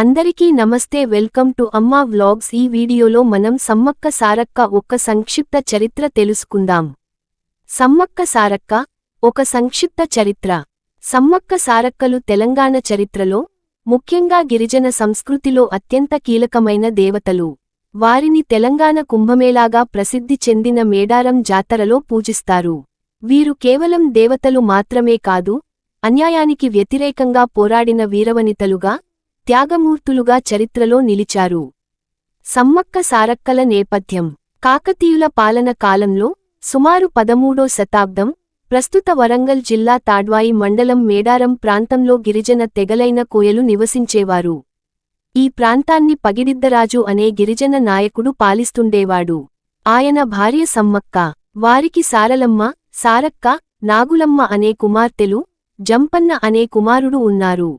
అందరికీ నమస్తే welcome to అమ్మా వ్లాగ్స్. ఈ వీడియోలో మనం సమ్మక్క సారక్క ఒక సంక్షిప్త చరిత్ర తెలుసుకుందాం. సమ్మక్క సారక్క ఒక సంక్షిప్త చరిత్ర. సమ్మక్క సారక్కలు తెలంగాణ చరిత్రలో ముఖ్యంగా గిరిజన సంస్కృతిలో అత్యంత కీలకమైన దేవతలు. వారిని తెలంగాణ కుంభమేళాగా ప్రసిద్ధి చెందిన మేడారం జాతరలో పూజిస్తారు. వీరు కేవలం దేవతలు మాత్రమే కాదు అన్యాయానికి వ్యతిరేకంగా పోరాడిన వీరవనితలుగా త్యాగమూర్తులుగా చరిత్రలో నిలిచారు. సమ్మక్క సారక్కల నేపథ్యం. కాకతీయుల పాలన కాలంలో సుమారు పదమూడో శతాబ్దం ప్రస్తుత వరంగల్ జిల్లా తాడ్వాయి మండలం మేడారం ప్రాంతంలో గిరిజన తెగలైన కోయలు నివసించేవారు. ఈ ప్రాంతాన్ని పగిడిద్దరాజు అనే గిరిజన నాయకుడు పాలిస్తుండేవాడు. ఆయన భార్య సమ్మక్క వారికి సారలమ్మ సారక్క నాగులమ్మ అనే కుమార్తెలు జంపన్న అనే కుమారుడు ఉన్నారు.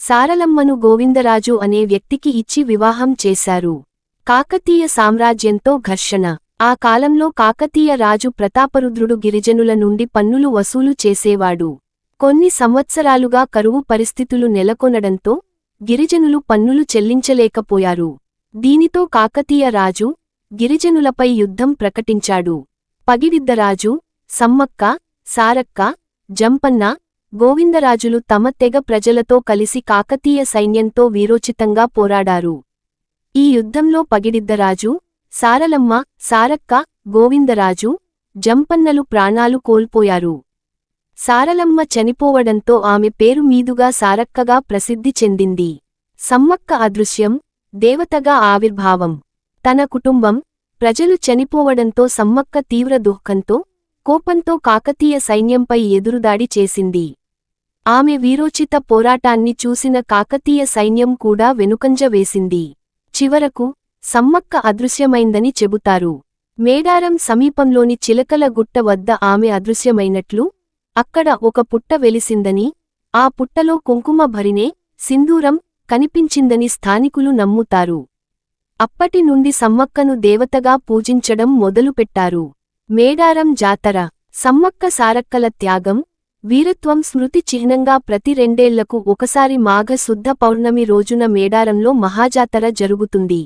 సారలమ్మను గోవిందరాజు అనే వ్యక్తికి ఇచ్చి వివాహం చేశారు. కాకతీయ సామ్రాజ్యంతో ఘర్షణ. ఆ కాలంలో కాకతీయ రాజు ప్రతాపరుద్రుడు గిరిజనుల నుండి పన్నులు వసూలు చేసేవాడు. కొన్ని సంవత్సరాలుగా కరువు పరిస్థితులు నెలకొనడంతో గిరిజనులు పన్నులు చెల్లించలేకపోయారు. దీనితో కాకతీయ రాజు గిరిజనులపై యుద్ధం ప్రకటించాడు. పగిడిద్దరాజు సమ్మక్క సారక్క జంపన్న గోవిందరాజులు తమ తెగ ప్రజలతో కలిసి కాకతీయ సైన్యంతో వీరోచితంగా పోరాడారు. ఈ యుద్ధంలో పగిడిద్దరాజు సారలమ్మ సారక్క గోవిందరాజు జంపన్నలు ప్రాణాలు కోల్పోయారు. సారలమ్మ చనిపోవడంతో ఆమె పేరు మీదుగా సారక్కగా ప్రసిద్ధి చెందింది. సమ్మక్క అదృశ్యం దేవతగా ఆవిర్భావం. తన కుటుంబం ప్రజలు చనిపోవడంతో సమ్మక్క తీవ్ర దుఃఖంతో కోపంతో కాకతీయ సైన్యంపై ఎదురుదాడి చేసింది. ఆమె వీరోచిత పోరాటాన్ని చూసిన కాకతీయ సైన్యం కూడా వెనుకంజ వేసింది. చివరకు సమ్మక్క అదృశ్యమైందని చెబుతారు. మేడారం సమీపంలోని చిలకల గుట్ట వద్ద ఆమె అదృశ్యమైనట్లు అక్కడ ఒక పుట్ట వెలిసిందని ఆ పుట్టలో కుంకుమ భరినే సింధూరం కనిపించిందని స్థానికులు నమ్ముతారు. అప్పటి నుండి సమ్మక్కను దేవతగా పూజించడం మొదలుపెట్టారు. మేడారం జాతర సమ్మక్క సారక్కల త్యాగం వీరత్వం స్మృతి చిహ్నంగా ప్రతి రెండేళ్ళకు ఒకసారి మాఘ శుద్ధ పౌర్ణమి రోజున మేడారంలో మహాజాతర జరుగుతుంది.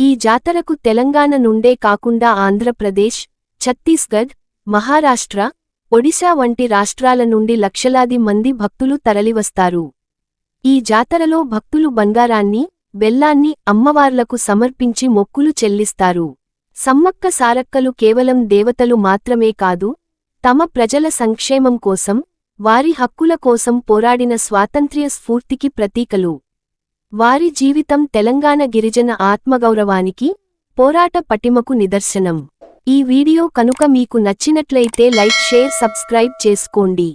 ఈ జాతరకు తెలంగాణ నుండే కాకుండా ఆంధ్రప్రదేశ్ ఛత్తీస్గఢ్ మహారాష్ట్ర ఒడిశా వంటి రాష్ట్రాల నుండి లక్షలాది మంది భక్తులు తరలివస్తారు. ఈ జాతరలో భక్తులు బంగారాన్ని బెల్లాన్ని అమ్మవార్లకు సమర్పించి మొక్కులు చెల్లిస్తారు. సమ్మక్క సారక్కలు కేవలం దేవతలు మాత్రమే కాదు తమ ప్రజల సంక్షేమం కోసం వారి హక్కుల కోసం పోరాడిన స్వాతంత్ర్య స్ఫూర్తికి ప్రతీకలు. వారి జీవితం తెలంగాణ గిరిజన ఆత్మగౌరవానికి పోరాట పటిమకు నిదర్శనం. ఈ వీడియో కనుక మీకు నచ్చినట్లయితే లైక్ షేర్ సబ్స్క్రైబ్ చేసుకోండి.